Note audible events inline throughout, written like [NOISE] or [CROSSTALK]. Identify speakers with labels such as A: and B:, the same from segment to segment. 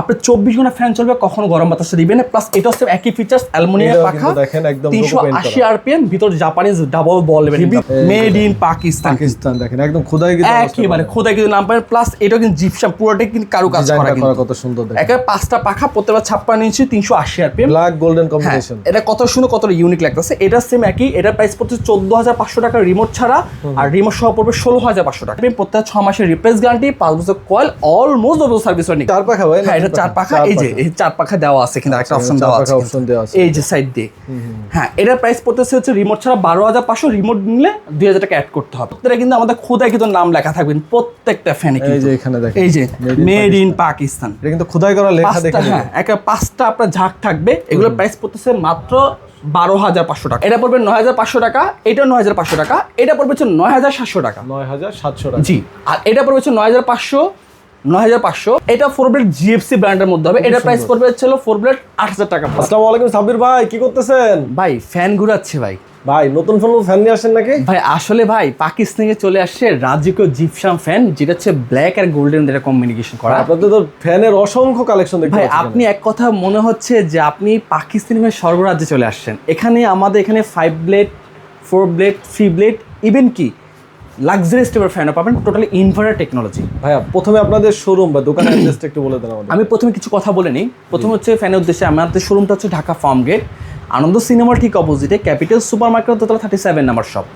A: আপনার চব্বিশ ঘণ্টা ফ্যান চলবে কখনো গরম বাতাসে দিবে না। প্লাস এটা হচ্ছে একই ফিচার্স অ্যালুমিনিয়াম পাখা
B: দেখেন একদম
A: তিনশো আশি। আরপিএম ভিতর Japanese double ball made in Pakistan
B: Pakistan দেখেন একদম খোদাই কিন্তু
A: একেবারে খোদাই কিন্তু নাম পাবেন প্লাস এটা কিন্তু জিপসাম পুরোটাই কিন্তু কারু কাজ করা কিন্তু।
B: কত সুন্দর দেখেন।
A: একেবারে পাঁচটা পাখা প্রত্যেকবার ছাপ্পান্ন ইঞ্চি তিনশো আশি আরপিএম
B: ব্ল্যাক গোল্ডেন কম্বিনেশন
A: এটা কত সুন্দর কত ইউনিক লাগতেছে। এটা সেম একই এটার প্রাইস পড়ছে চোদ্দ হাজার পাঁচশো টাকা রিমোট ছাড়া আর রিমোট সহ পড়বে ষোলো হাজার পাঁচশো টাকা। প্রত্যেক ছ মাসের রিপ্লেস গ্যারান্টি পাঁচ বছর coil almost double service warranty
B: চার পাখা ভাই
A: এটা চার পাখা এই যে এই চার পাখা দেওয়া আছে কিন্তু একটা অপশন দেওয়া আছে
B: option দেওয়া আছে।
A: এই যে সাইড দিয়ে। হ্যাঁ এটার প্রাইস পড়তেছে হচ্ছে রিমোট ছাড়া বারো হাজার পাঁচশো রিমোট নিলে দুই হাজার টাকা অ্যাড করতে হবে। প্রত্যেকটা কিন্তু আমাদের খোদায় কিন্তু নাম লেখা থাকবে প্রত্যেকটা ফ্যানে
B: এই যে এখানে দেখেন
A: এই যে মেড ইন পাকিস্তান
B: এটা কিন্তু খোদাই করা লেখা
A: পাঁচটা হ্যাঁ একটা পাঁচটা আপনার ঝাঁক থাকবে। এগুলোর প্রাইস পড়তেছে মাত্র বারো হাজার পাঁচশো টাকা। এটা পড়বে নয় হাজার পাঁচশো টাকা এটা নয় হাজার পাঁচশো টাকা এটা পড়বে হচ্ছে নয় হাজার সাতশো টাকা।
B: নয় হাজার সাতশো টাকা।
A: জি আর এটা পড়বে হচ্ছে নয় হাজার পাঁচশো নয় হাজার পাঁচশো। এটা ফোর ব্লেড জিএফসি ব্র্যান্ডের মধ্যে হবে। এটা প্রাইস পড়বে হচ্ছে ফোর ব্লেড আট হাজার টাকা
B: আসসালামু আলাইকুম সাব্বির ভাই কি করতেছেন?
A: ভাই ফ্যান ঘুরাচ্ছে ভাই।
B: ভাই নতুন ফোন ফ্যান নিয়ে আসেন নাকি?
A: ভাই আসলে ভাই পাকিস্তানে চলে আসছে রাজকীয় জিপসাম ফ্যান যেটা হচ্ছে ব্ল্যাক আর গোল্ডেন যেটা কম্বিনেশন করা।
B: আপনাদের তো ফ্যানের অসংখ্য কালেকশন দেখতে
A: ভাই আপনি এক কথা মনে হচ্ছে যে আপনি পাকিস্তানি ভাই স্বর্গরাজ্যে চলে আসছেন। এখানে আমাদের এখানে five blade four blade three blade even কি? লাক্সারি স্টেপের ফ্যানও পাবেন টোটালি ইনভার্টার টেকনোলজি
B: ভাইয়া প্রথমে আপনাদের শোরুম বা দোকানের [COUGHS] অ্যাড্রেসটা একটু বলে দেন
A: আমি প্রথমে কিছু কথা বলে নিই। প্রথম হচ্ছে ফ্যানের উদ্দেশ্যে আমাদের শোরুমটা হচ্ছে ঢাকা ফার্ম গেট আনন্দ সিনেমার ঠিক অপোজিটে ক্যাপিটাল সুপার মার্কেট দোতলা থার্টি সেভেন নাম্বার শপ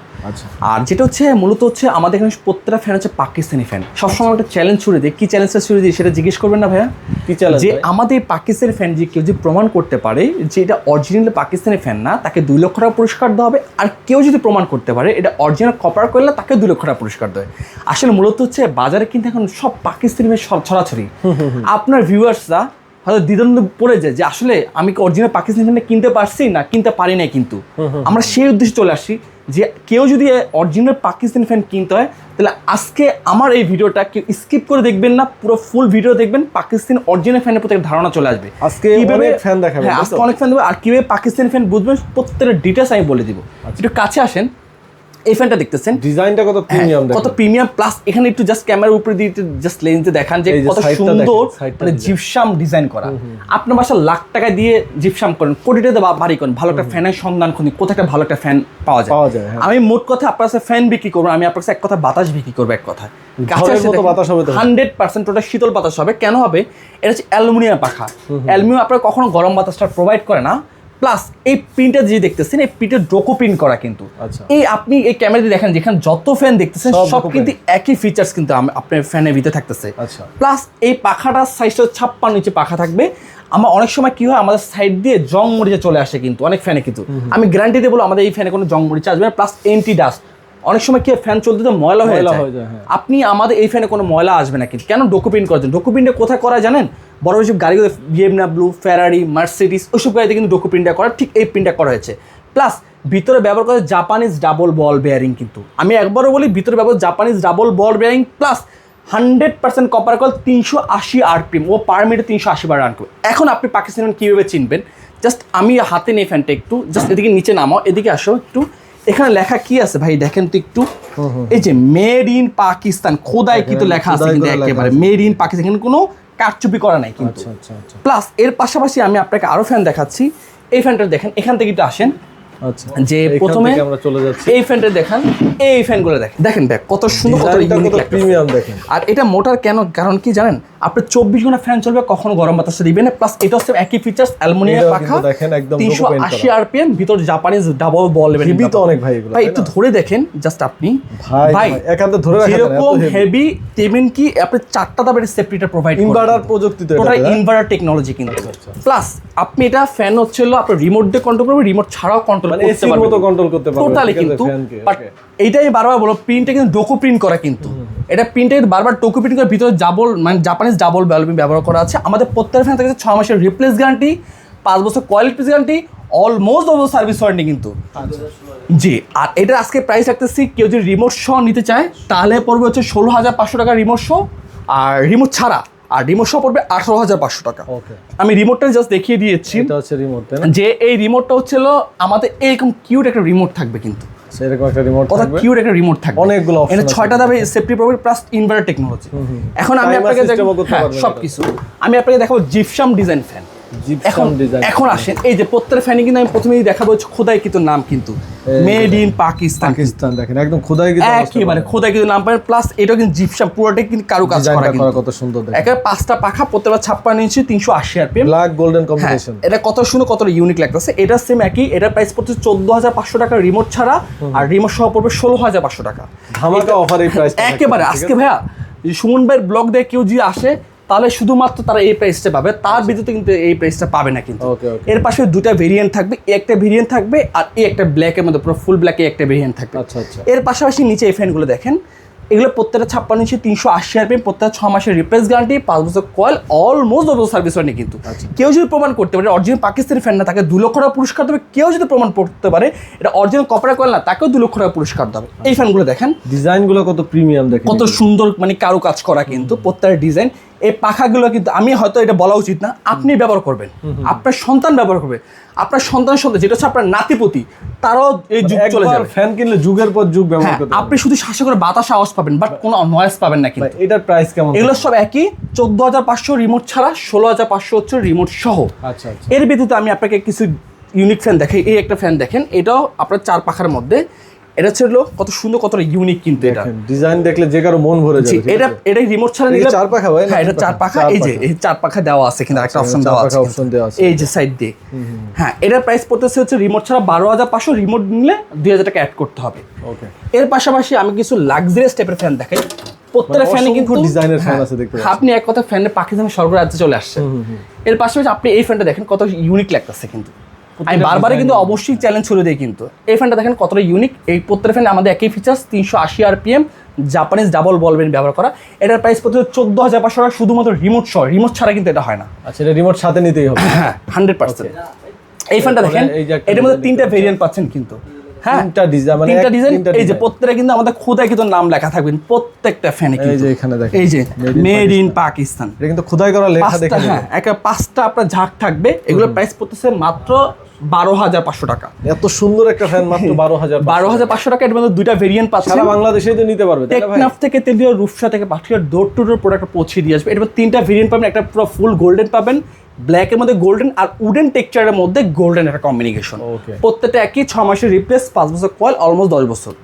A: আর যেটা হচ্ছে মূলত হচ্ছে আমাদের এখানে প্রত্যেকটা ফ্যান হচ্ছে পাকিস্তানি ফ্যান সবসময় একটা চ্যালেঞ্জ ছুড়ে দিই কি চ্যালেঞ্জটা ছুড়ে দিই সেটা জিজ্ঞেস করবেন না ভাইয়া? যে আমাদের পাকিস্তানি ফ্যান যে কেউ যদি প্রমাণ করতে পারে যে এটা অরিজিনাল পাকিস্তানি ফ্যান না তাকে দুই লক্ষ টাকা পুরস্কার দেওয়া হবে। আর কেউ যদি প্রমাণ করতে পারে এটা অরিজিনাল কপার করলে তাকে দুই লক্ষ টাকা পুরস্কার দেয় আসলে মূলত হচ্ছে বাজারে কিন্তু এখন সব পাকিস্তানি ফ্যান সব ছড়াছড়ি। আপনার ভিউয়ার্সরা হয়তো দ্বিধান্ত পড়ে যায় যে আসলে আমি কি অরিজিনাল পাকিস্তানি ফ্যানটা কিনতে পারছি না কিনতে পারি না কিন্তু। আমরা সেই উদ্দেশ্যে চলে আসছি। যে কেউ যদি অরিজিনাল পাকিস্তানি ফ্যান কিনতে হয় তাহলে আজকে আমার এই ভিডিওটা কেউ স্কিপ করে দেখবেন না পুরো ফুল ভিডিও দেখবেন পাকিস্তান অরিজিনাল ফ্যানের প্রতি ধারণা চলে আসবে।
B: আজকে
A: কিভাবে-
B: ফ্যান দেখাবে দেখাবেন,
A: আজকে অনেক ফ্যান দেবো আর কীভাবে পাকিস্তানি ফ্যান বুঝবেন প্রত্যেকটা ডিটেলস আমি বলে দিব।
B: আচ্ছা।
A: একটু কাছে আসেন। এই ফ্যানটা দেখতেছেন।
B: ডিজাইনটা কত প্রিমিয়াম
A: কত প্রিমিয়াম প্লাস এখানে একটু জাস্ট ক্যামেরার উপরে দিয়ে জাস্ট লেন্সে দেখান যে কত সুন্দর মানে। জিপসাম ডিজাইন করা। আপনার বাসা লাখ টাকা দিয়ে জিপসাম করেন কোটিতে বাড়ি করেন ভালো একটা ফ্যানের সন্ধান খুঁজি কোথায় একটা ভালো একটা ফ্যান পাওয়া যায়।
B: হ্যাঁ।
A: আমি মোট কথা আপনার কাছে ফ্যান বিক্রি করব আমি আপনার কাছে এক কথা বাতাস বিক্রি করব এক কথা
B: ঝড়ের মতো বাতাস হবে।
A: হান্ড্রেড পার্সেন্ট ওটা শীতল বাতাস হবে। কেন হবে? এটা হচ্ছে অ্যালুমিনিয়াম পাখা। অ্যালুমিনিয়াম আপনার কখনো গরম বাতাসটা প্রোভাইড করে না। প্লাস এই প্রিন্টটা যে দেখতেছেন এই প্রিন্টের ডোকো প্রিন্ট করা কিন্তু।
B: আচ্ছা।
A: এই আপনি এই ক্যামেরাতে দেখেন যেখানে যত ফ্যান দেখতেছেন
B: সব
A: কিন্তু একই ফিচার্স কিন্তু আপনার ফ্যানের ভিতরে থাকতেছে।
B: আচ্ছা।
A: প্লাস এই পাখাটার সাইজটা ছাপ্পান্ন ইঞ্চি পাখা থাকবে। আমার অনেক সময় কি হয় আমাদের সাইড দিয়ে জং মরিচে চলে আসে কিন্তু অনেক ফ্যানে কিন্তু। আমি গ্যারান্টি দিয়ে বলব আমাদের এই ফ্যানে কোনো জং মরিচে আসবে না প্লাস এন্টি ডাস্ট অনেক সময় কি ফ্যান চলতে তো ময়লা হয়ে যায়।
B: হয়ে।
A: আপনি আমাদের এই ফ্যানে কোনো ময়লা আসবে না কিন্তু। কেন ডকুমেন্ট করার জন্য? কোথায় করা জানেন? বড় বেশি গাড়িগুলো বিএমডাব্লিউ ফেরারি মার্সিডিস ওইসব গাড়িতে কিন্তু ডকুমেন্টটা করা ঠিক এই প্রিন্টটা করা হয়েছে। প্লাস ভিতরে ব্যবহার করা জাপানিজ ডাবল বল বেয়ারিং কিন্তু। আমি একবারও বলি ভিতরে ব্যবহার Japanese double ball bearing plus hundred percent copper coil তিনশো আশি আরপিএম ও পার মিনিটে তিনশো আশি বার রান করবে। এখন আপনি পাকিস্তান কীভাবে চিনবেন? জাস্ট আমি হাতে নিই ফ্যানটা একটু জাস্ট এদিকে নিচে নামাও এদিকে আসো একটু। এখানে লেখা কি আছে ভাই দেখেন তো একটু। এই যে মেড ইন পাকিস্তান খোদায় কিন্তু লেখা আছে কিন্তু একেবারে
B: আছে।
A: মেড ইন পাকিস্তান এখানে কোনো কারচুপি করা নাই কিন্তু।
B: আচ্ছা আচ্ছা আচ্ছা।
A: প্লাস এর পাশাপাশি আমি আপনাকে আরও ফ্যান দেখাচ্ছি। এই ফ্যানটা দেখেন এখান থেকে একটু আসেন।
B: আচ্ছা
A: যে প্রথমে
B: আমরা চলে যাচ্ছি।
A: এই ফ্যানটা দেখান এই ফ্যানগুলো দেখেন। দেখেন দেখ কত সুন্দর কত
B: প্রিমিয়াম দেখেন।
A: আর এটা মোটার কেন কারণ কি জানেন? আপনি চব্বিশ ঘণ্টা ফ্যান চলবে কখনো গরম বাতাসে দিবে না। প্লাস এটা হচ্ছে একই ফিচার্স অ্যালুমিনিয়াম পাখা
B: দেখেন একদম
A: তিনশো আশি। আরপিএম ভিতর জাপানিজ ডাবল বল
B: হেভি তো অনেক ভাই
A: ভাই একটু ধরে দেখেন জাস্ট আপনি।
B: ভাই একান্তে ধরে রাখা যায় না, এত
A: যেরকম
B: heavy।
A: হেভি তেমন কি আপনি চারটা দাবের সেফটিটা প্রোভাইড
B: ইনভার্টার প্রযুক্তিতে এটা,
A: ইনভার্টার টেকনোলজি কিন্তু।
B: আচ্ছা।
A: প্লাস আপনি এটা ফ্যান হচ্ছে হলো আপনার রিমোট দিয়ে কন্ট্রোল করবেন রিমোট ছাড়াও কন্ট্রোল
B: মানে
A: করতে
B: এসির
A: পারবেন।
B: মতো কন্ট্রোল করতে পারবে
A: টোটালি কিন্তু বাট এইটাই বারবার বলো প্রিন্টটা কিন্তু ডোকো প্রিন্ট করা কিন্তু। এটা প্রিন্টে বারবার ডোকো প্রিন্ট করে ভিতরে ডাবল মানে জাপানিজ ডাবল ব্যালবিন ব্যবহার করা আছে। আমাদের প্রত্যেক ফ্যান থেকে ছ মাসের রিপ্লেস গ্যারান্টি পাঁচ বছর quality guarantee almost all service warranty কিন্তু। জি আর এটা আজকে প্রাইস রাখতেছি কেউ যদি রিমোট সহ নিতে চায় তাহলে পড়বে হচ্ছে ষোলো হাজার পাঁচশো টাকা রিমোট সহ আর রিমোট ছাড়া আর রিমোট সহ পড়বে আঠারো হাজার পাঁচশো টাকা। আমি রিমোটটা জাস্ট দেখিয়ে দিয়েছি। যে এই রিমোটটা হচ্ছে হলো আমাদের এরকম কিউট একটা রিমোট থাকবে কিন্তু।
B: আচ্ছা, এরকম একটা রিমোট
A: কত কিউট একটা রিমোট থাকবে।
B: অনেকগুলো
A: এটা ছয়টা safety problem plus inverter technology এখন আমি আপনাকে হ্যাঁ
B: পারবেন
A: সব কিছু আমি আপনাকে দেখাবো জিপসাম ডিজাইন ফ্যান এখন আসেন। এই যে ফ্যানে কিন্তু আমি প্রথমেই দেখাবো হচ্ছে খোদাই কিন্তু। নাম কিন্তু মেড ইন পাকিস্তান
B: পাকিস্তান দেখেন একদম খোদাই কিন্তু
A: একেবারে খোদাই কিন্তু নাম পাবেন প্লাস এটাও কিন্তু জিপসাম পুরোটাই কিন্তু কারু কাজ করা কিন্তু।
B: কত সুন্দর দেখেন।
A: একেবারে পাঁচটা পাখা প্রত্যেকটা ছাপ্পান্ন ইঞ্চি তিনশো আশি আরপিএম
B: ব্ল্যাক গোল্ডেন কম্বিনেশন
A: এটা কত সুন্দর কতটা ইউনিক লাগতেছে। এটা সেম একই এটা প্রাইস পড়ছে চোদ্দ হাজার পাঁচশো টাকা রিমোট ছাড়া আর রিমোট সহ পড়বে ষোলো হাজার পাঁচশো টাকা।
B: ধামাকা অফার এই প্রাইস
A: একেবারে আজকে ভাইয়া সুমন ভাইয়ের ব্লগ দিয়ে কেউ যদি আসে তাহলে শুধুমাত্র তারা এই প্রাইসটা পাবে তার বিদ্যুতে কিন্তু এই প্রাইসটা পাবে না কিন্তু। এর পাশে দুটা ভেরিয়েন্ট থাকবে এই একটা ভেরিয়েন্ট থাকবে আর এই একটা ব্ল্যাকের মধ্যে পুরো ফুল ব্ল্যাকে একটা ভেরিয়েন্ট থাকবে।
B: আচ্ছা আচ্ছা।
A: এর পাশাপাশি নিচে এই ফ্যানগুলো দেখেন এগুলো প্রত্যেকটা ছাপ্পান্ন ইঞ্চি তিনশো আশি আরপিএম প্রত্যেকটা ছ মাসের রিপ্লেস গ্যারান্টি পাঁচ বছর কয়েল অলমোস্ট দশ বছর সার্ভিস ওয়ারেন্টি কিন্তু।
B: আচ্ছা।
A: কেউ যদি প্রমাণ করতে পারে অরিজিনাল পাকিস্তানি ফ্যান না তাকে দু লক্ষ টাকা পুরস্কার দেবে। কেউ যদি প্রমাণ করতে পারে এটা অরিজিনাল কপার কয়েল না তাকেও দু লক্ষ টাকা পুরস্কার দেবে। এই ফ্যানগুলো দেখেন।
B: ডিজাইনগুলো কত প্রিমিয়াম দেখেন
A: কত সুন্দর মানে কারু কাজ করা কিন্তু প্রত্যেকটা ডিজাইন এই পাখাগুলো কিন্তু আমি হয়তো এটা বলা উচিত না আপনি ব্যবহার করবেন। আপনার সন্তান ব্যবহার করবে। আপনার সন্তান সন্তান যেটা হচ্ছে আপনার নাতিপতি তারাও এই যুগ চলে যাবে।
B: ফ্যান কিনলে যুগের পর যুগ ব্যবহার
A: হ্যাঁ
B: করতে
A: আপনি শুধু শ্বাসে করে বাতাস আওয়াজ পাবেন বাট কোনো নয়েজ পাবেন না কিন্তু।
B: এটার প্রাইস কেমন?
A: এগুলো সব একই চোদ্দ হাজার পাঁচশো রিমোট ছাড়া ষোলো হাজার পাঁচশো হচ্ছে রিমোট সহ।
B: আচ্ছা আচ্ছা।
A: এর ব্যতীত আমি আপনাকে কিছু ইউনিক ফ্যান দেখাই। এই একটা ফ্যান দেখেন এটাও আপনার চার পাখার মধ্যে। এটা ছিল কত সুন্দর কতটা ইউনিক কিন্তু এটা।
B: ডিজাইন দেখলে যে কারও মন ভরে যাবে
A: এটা এটা রিমোট ছাড়া
B: এটা
A: নিলে
B: চার পাখা ভাই না
A: হ্যাঁ এটা চার
B: পাখা?
A: এই যে এই চার পাখা দেওয়া আছে কিন্তু একটা
B: আচ্ছা,
A: অপশন দেওয়া আছে।
B: option দেওয়া আছে।
A: এই যে সাইড দিয়ে। হ্যাঁ এটার প্রাইস পড়তেছে হচ্ছে রিমোট ছাড়া বারো হাজার পাঁচশো রিমোট নিলে দুই হাজার টাকা অ্যাড করতে হবে।
B: ওকে
A: এর পাশাপাশি আমি কিছু লাক্সারিয়াস টাইপের ফ্যান দেখাই। প্রত্যেকটা ফ্যানে কিন্তু
B: ডিজাইনের ফ্যান আছে দেখতে
A: আপনি এক কথা ফ্যানের পাকিস্তানের সর্বরাজ্যে চলে আসছে এর পাশাপাশি আপনি এই ফ্যানটা দেখেন কত ইউনিক লাগতেছে কিন্তু। আমি বারবারই কিন্তু অবশ্যই চ্যালেঞ্জ ছুড়ে দিই কিন্তু। এই ফ্যানটা দেখেন কতটা ইউনিক এই প্রত্যেকের ফ্যান আমাদের একই ফিচার্স তিনশো আশি আরপিএম জাপানিজ ডাবল বলবেন ব্যবহার করা। এটার প্রাইস পড়ছে চোদ্দ হাজার পাঁচশো টাকা শুধুমাত্র রিমোট সহ। রিমোট ছাড়া কিন্তু এটা হয় না।
B: আচ্ছা এটা রিমোট সাথে নিতেই হবে।
A: হ্যাঁ হান্ড্রেড পার্সেন্ট এই ফ্যানটা দেখেন এটার মধ্যে তিনটা ভেরিয়েন্ট পাচ্ছেন কিন্তু। হ্যাঁ
B: তিনটা ডিজাইন মানে
A: তিনটা ডিজাইন এই যে প্রত্যেকটা কিন্তু আমাদের খোদায় কিন্তু নাম লেখা থাকবেন প্রত্যেকটা ফ্যানে
B: এই যে এখানে দেখেন
A: এই যে মেড ইন পাকিস্তান
B: এটা কিন্তু খোদাই করা লেখা
A: পাঁচটা হ্যাঁ একটা পাঁচটা আপনার ঝাঁক থাকবে এগুলোর প্রাইস পড়তেছে মাত্র বারো হাজার পাঁচশো টাকা।
B: এত সুন্দর একটা ফ্যান মাত্র [LAUGHS] বারো হাজার
A: বারো হাজার পাঁচশো টাকা এর মধ্যে দুইটা ভেরিয়েন্ট
B: সারা তো নিতে পারবে তাই না
A: টেকনাফ থেকে তেলিয়া রূপসা থেকে পাঠিয়ে ডোর টু ডোর প্রোডাক্ট পৌঁছে দিয়ে আসবে। এর তিনটা ভেরিয়েন্ট পাবেন একটা পুরো ফুল গোল্ডেন পাবেন ব্ল্যাকের মধ্যে গোল্ডেন আর উডেন টেক্সচারের মধ্যে গোল্ডেন একটা কম্বিনেশন. প্রত্যেকটা একই ছ মাসের রিপ্লেস পাঁচ বছর কয়েল অলমোস্ট দশ বছর।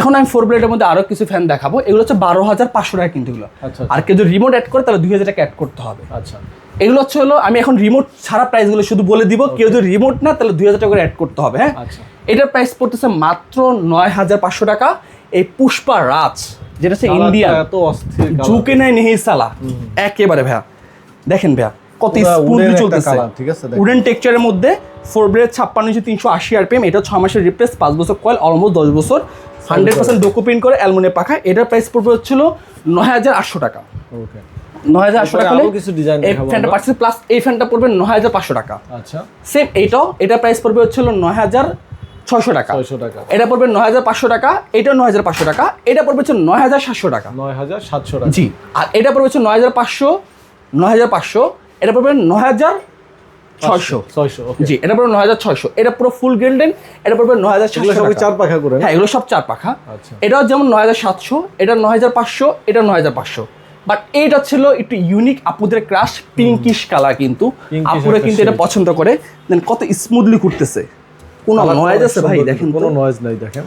A: এখন আমি ফোর ব্লেডের মধ্যে আরও কিছু ফ্যান দেখাবো। এগুলো হচ্ছে বারো হাজার পাঁচশো টাকা কিন্তু এগুলো।
B: আচ্ছা,
A: আর কেউ যদি রিমোট অ্যাড করে তাহলে দুই হাজার টাকা অ্যাড করতে হবে।
B: আচ্ছা।
A: এগুলো হচ্ছে হলো আমি এখন রিমোট ছাড়া প্রাইসগুলো শুধু বলে দিব। কেউ যদি রিমোট না তাহলে দুই হাজার টাকা করে অ্যাড করতে হবে হ্যাঁ?
B: আচ্ছা।
A: এটার প্রাইস পড়তেছে মাত্র নয় হাজার পাঁচশো টাকা। এই পুষ্পা রাজ যেটা হচ্ছে
B: ইন্ডিয়া।
A: ঝুঁকে নেয় নেহি সালা। একেবারে ভাইয়া। দেখেন ভাইয়া কত স্মুথলি চলতেছে
B: ঠিক আছে,
A: উডেন টেক্সচারের মধ্যে ফোর ব্লেড ছাপ্পান্ন ইঞ্চি তিনশো আশি আর আরপিএম এটা ছ মাসের রিপ্লেস পাঁচ বছর কয়েল অলমোস্ট দশ বছর হান্ড্রেড পার্সেন্ট ডোকো ডকুমেন্ট করে অ্যালমোনিয়াম পাখা এটার প্রাইস পড়বে হচ্ছিল নয় হাজার আটশো টাকা
B: ওকে
A: নয় হাজার আটশো টাকা
B: কিছু design
A: এই ফ্যানটা
B: আমরা।
A: প্লাস এই ফ্যানটা পড়বে নয় হাজার পাঁচশো টাকা
B: আচ্ছা
A: সেম এইটাও এটা প্রাইস পড়বে হচ্ছিল নয় হাজার ছয়শো টাকা
B: ছয়শো টাকা
A: এটা পড়বে নয় হাজার পাঁচশো টাকা এটা নয় হাজার পাঁচশো টাকা এটা পড়বে হচ্ছে নয় হাজার সাতশো টাকা
B: নয় হাজার সাতশো টাকা
A: জি আর এটা পড়বে হচ্ছে নয় হাজার পাঁচশো নয় হাজার পাঁচশো এটা পড়বে নয় হাজার ছয়শো।
B: ছয়শো ওকে
A: জি এটা পড়বে নয় হাজার ছয়শো। এটা পুরো ফুল গোল্ডেন এটা পড়বে নয় হাজার
B: সবই চার পাখা করে
A: হ্যাঁ এগুলো সব চার পাখা।
B: আচ্ছা।
A: এটাও যেমন নয় হাজার সাতশো এটা নয় হাজার পাঁচশো এটা নয় হাজার পাঁচশো। বাট এইটা ছিল একটু ইউনিক আপুদের ক্রাশ পিঙ্কিশ কালার কিন্তু। আপুরা কিন্তু এটা পছন্দ করে। দেন কত স্মুথলি ঘুরতেছে কোনো নয়েজ আছে ভাই দেখেন
B: কোনো নয়েজ নাই দেখেন।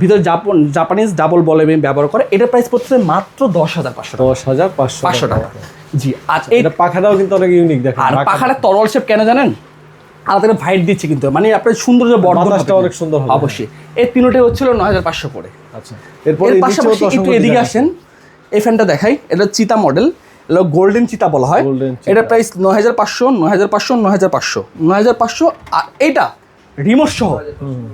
A: ভিতরে জাপান জাপানিজ ডাবল বলে ব্যবহার করে। এটা প্রাইস পড়ছে মাত্র দশ হাজার পাঁচশো
B: দশ হাজার পাঁচশো
A: পাঁচশো টাকা জি এই
B: এটা পাখাটাও কিন্তু অনেক ইউনিক দেখেন
A: আর পাখাটা তরল শেপ কেন জানেন? আলাদা করে ভাইট দিচ্ছে কিন্তু মানে আপনার সৌন্দর্য বর্ধন
B: বাতাসটা অনেক সুন্দর হবে।
A: অবশ্যই। এই তিনটে হচ্ছিল নয় হাজার পাঁচশো করে।
B: আচ্ছা এরপরে
A: পাশাপাশি একটু এদিকে আসেন এই ফ্যানটা দেখাই এটা চিতা মডেল এটা গোল্ডেন চিতা বলা হয়। এটা প্রাইস নয় হাজার পাঁচশো নয় হাজার পাঁচশো নয় হাজার পাঁচশো। নয় হাজার পাঁচশো আর এইটা রিমোট সহ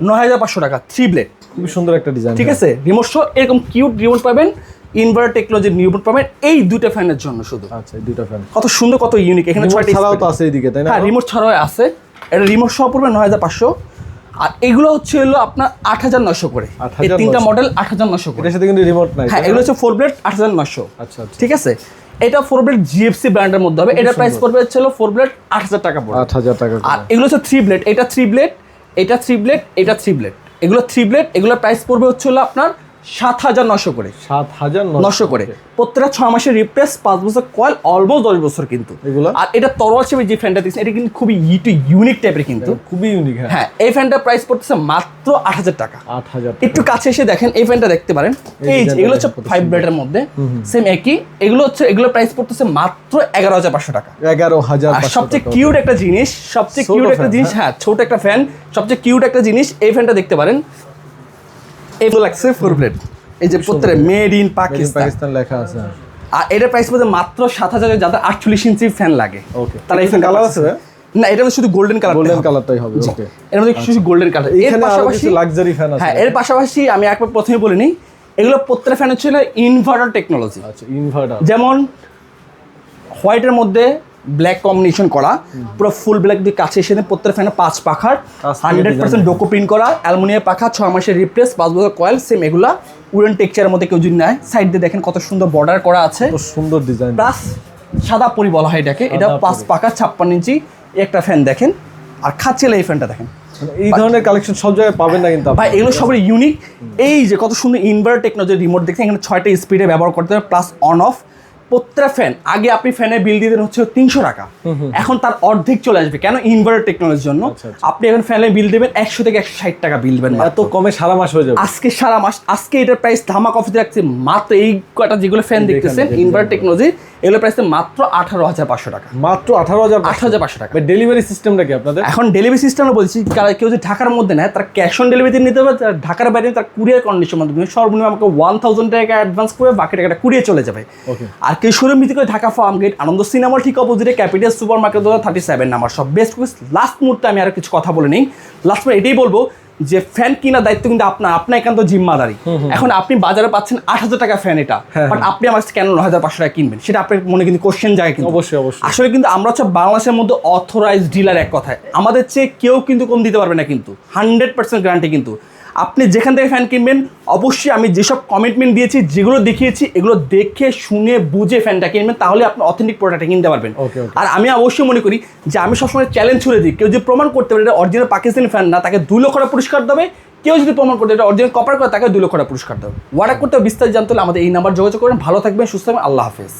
A: নয় হাজার পাঁচশো টাকা থ্রি ব্লেড
B: খুবই সুন্দর একটা ডিজাইন
A: ঠিক আছে রিমোট সহ এরকম কিউট রিমোট পাবেন ইনভার্টার টেকনোলজির রিমোট পাবেন এই দুটো ফ্যানের জন্য শুধু।
B: আচ্ছা দুইটা ফ্যান
A: কত সুন্দর কত ইউনিক এখানে ছয়টা
B: ছাড়াও তো আছে এইদিকে তাই না?
A: হ্যাঁ রিমোট ছাড়াও আছে। এটা রিমোট সহ পড়বে নয় হাজার পাঁচশো। আর এগুলো হচ্ছে হলো আপনার আট হাজার নশো করে। এই তিনটা মডেল আট হাজার নশো করে।
B: সাথে কিন্তু রিমোট নাই
A: হ্যাঁ এগুলো হচ্ছে ফোর ব্লেড আট হাজার নশো
B: আচ্ছা আচ্ছা।
A: ঠিক আছে? এটা ফোর ব্লেড জিএফসি ব্র্যান্ডের মধ্যে হবে। এটা প্রাইস পড়বে হচ্ছে হলো ফোর ব্লেড আট হাজার টাকা পড়বে।
B: আট হাজার টাকা
A: আর এগুলো হচ্ছে থ্রি ব্লেড এটা থ্রি ব্লেড এটা থ্রি ব্লেড এটা থ্রি ব্লেড এগুলো থ্রি ব্লেড এগুলোর প্রাইস পড়বে হচ্ছে হলো আপনার সাত হাজার নশো করে।
B: সাত হাজার
A: নশো করে। প্রত্যেকটা ছয় মাসের রিপ্লেস পাঁচ বছর কয়েল অলমোস্ট দশ বছর কিন্তু।
B: এগুলো?
A: আর এটা তরোয়াল হিসেবে যে ফ্যানটা দিচ্ছে এটা কিন্তু খুবই ইটু ইউনিক টাইপের কিন্তু।
B: খুবই ইউনিক হ্যাঁ।
A: হ্যাঁ এই ফ্যানটার প্রাইস পড়তেছে মাত্র আট হাজার টাকা।
B: আট হাজার
A: একটু কাছে এসে দেখেন এই ফ্যানটা দেখতে পারেন। এই যে এগুলো হচ্ছে ফাইভ ব্লেডের মধ্যে। সেম একই। এগুলো হচ্ছে এগুলো প্রাইস পড়তেছে মাত্র এগারো হাজার পাঁচশো টাকা।
B: এগারো হাজার
A: সবচেয়ে কিউট একটা জিনিস সবচেয়ে কিউট একটা জিনিস হ্যাঁ। ছোট একটা ফ্যান সবচেয়ে কিউট একটা জিনিস এই ফ্যানটা দেখতে পারেন। এই লাগছে ফোর ব্লেড এই যে প্রত্যেকটা মেড ইন পাকিস্তান
B: পাকিস্তান লেখা আছে।
A: আর এটার প্রাইস পড়ছে মাত্র সাত হাজার যাদের আটচল্লিশ ইঞ্চি ফ্যান লাগে।
B: Okay.
A: তারা এই ফ্যান কালার
B: আছে,
A: আছে। না এটা শুধু গোল্ডেন কালার
B: গোল্ডেন কালারটাই হবে ওকে
A: এর মধ্যে শুধু গোল্ডেন
B: কালারের
A: পাশাপাশি
B: লাক্সারি ফ্যান আছে।
A: হ্যাঁ এর পাশাপাশি আমি একবার প্রথমে বলে নিই। এগুলো প্রত্যেকটা ফ্যান হচ্ছে ইনভার্টার টেকনোলজি
B: আচ্ছা ইনভার্টার
A: যেমন হোয়াইটের মধ্যে ব্ল্যাক কম্বিনেশন করা। পুরো ফুল ব্ল্যাক দিয়ে কাছে এসে প্রত্যেক ফ্যানে পাঁচ পাখার হান্ড্রেড পার্সেন্ট ডোকো প্রিন্ট করা অ্যালুমিনিয়াম পাখা ছয় মাসের রিপ্লেস পাঁচ বছর কয়েল সেম এগুলা। উডেন টেক্সচারের মধ্যে কেউ যদি নেয় সাইড দিয়ে দেখেন কত সুন্দর বর্ডার করা আছে।
B: সুন্দর ডিজাইন
A: প্লাস সাদা পরি বলা হয় এটাকে এটা পাঁচ। পাকা ছাপ্পান্ন ইঞ্চি একটা ফ্যান দেখেন। আর খাচ্ছেলে এই ফ্যানটা দেখেন।
B: এই ধরনের কালেকশন সব জায়গায় পাবেন না কিন্তু
A: ভাই এগুলো সবাই ইউনিক এই যে কত সুন্দর ইনভার্টার টেকনোলজি রিমোট দেখছেন এখানে ছয়টা স্পিডে ব্যবহার করতে হবে প্লাস অন অফ প্রত্যেকটা ফ্যান আগে আপনি ফ্যানের বিল দিতেন হচ্ছে তিনশো টাকা। এখন তার অর্ধেক চলে আসবে। কেন? ইনভার্টার টেকনোলজির জন্য।
B: আচ্ছা, আচ্ছা।
A: আপনি এখন ফ্যানের বিল দেবেন একশো থেকে একশো ষাট টাকা বিল দেবেন
B: এত কমে সারা মাস হয়ে যাবে।
A: আজকে সারা মাস আজকে এটার প্রাইস ধামাক অফিসে রাখছে মাত্র এই কটা যেগুলো ফ্যান দেখতেছেন ইনভার্টার টেকনোলজি এগুলো প্রাইস মাত্র আঠারো হাজার পাঁচশো টাকা।
B: মাত্র আঠারো হাজার
A: আট হাজার পাঁচশো টাকা।
B: ডেলিভারি সিস্টেমটা কি আপনাদের?
A: এখন ডেলিভারি সিস্টেমে বলছি কারা- কেউ যদি ঢাকার মধ্যে নেয় তার ক্যাশ অন ডেলিভারিতে নিতে হবে তার ঢাকার বাইরে তার কুরিয়ার কন্ডিশন মাধ্যমে সর্বনিম্ন আমাকে ওয়ান থাউজেন্ড টাকা অ্যাডভান্স করে বাকি টাকাটা কুড়িয়ে চলে যাবে। আর কেউ শোরুম ভিত্তিক করে ঢাকা ফার্ম গেট আনন্দ সিনেমার ঠিক অপোজিটে capital super market thirty seven number সব বেস্ট লাস্ট মুহূর্তে আমি আরও কিছু কথা বলে নিই। লাস্ট এটাই বলব যে ফ্যান কিনা দায়িত্ব কিন্তু আপনার আপনার একান্ত জিম্মাদারি। এখন আপনি বাজারে পাচ্ছেন আট হাজার টাকা ফ্যান এটা
B: হ্যাঁ,
A: বাট আপনি আমার কেন নয় হাজার পাঁচশো টাকা কিনবেন? সেটা আপনার মনে কিন্তু কোশ্চেন যায় কিন্তু।
B: অবশ্যই অবশ্যই।
A: আসলে কিন্তু আমরা হচ্ছে বাংলাদেশের মধ্যে অথরাইজ ডিলার এক কথায়। আমাদের চেয়ে কেউ কিন্তু কম দিতে পারবে না কিন্তু। হান্ড্রেড পার্সেন্ট গ্যারান্টি কিন্তু। আপনি যেখান থেকে ফ্যান কিনবেন অবশ্যই আমি যেসব কমিটমেন্ট দিয়েছি যেগুলো দেখিয়েছি এগুলো দেখে শুনে বুঝে ফ্যানটা কিনবেন তাহলে আপনি অথেন্টিক প্রোডাক্টটা কিনতে পারবেন. আর আমি অবশ্যই মনে করি যে আমি সবসময় চ্যালেঞ্জ ছুড়ে দিই কেউ যদি প্রমাণ করতে পারে এটা অরিজিনাল পাকিস্তানি ফ্যান না তাকে দুই লক্ষ টাকা পুরস্কার দেবে। কেউ যদি প্রমাণ করতে এটা অরিজিনাল কপার করে তাকে দুই লক্ষ টাকা পুরস্কার দেবে। ওয়ার্ডার করতে বিস্তারিত জানতে হলে আমাদের এই নাম্বার যোগাযোগ করেন ভালো থাকবেন সুস্থ থাকবেন আল্লাহ হাফেজ।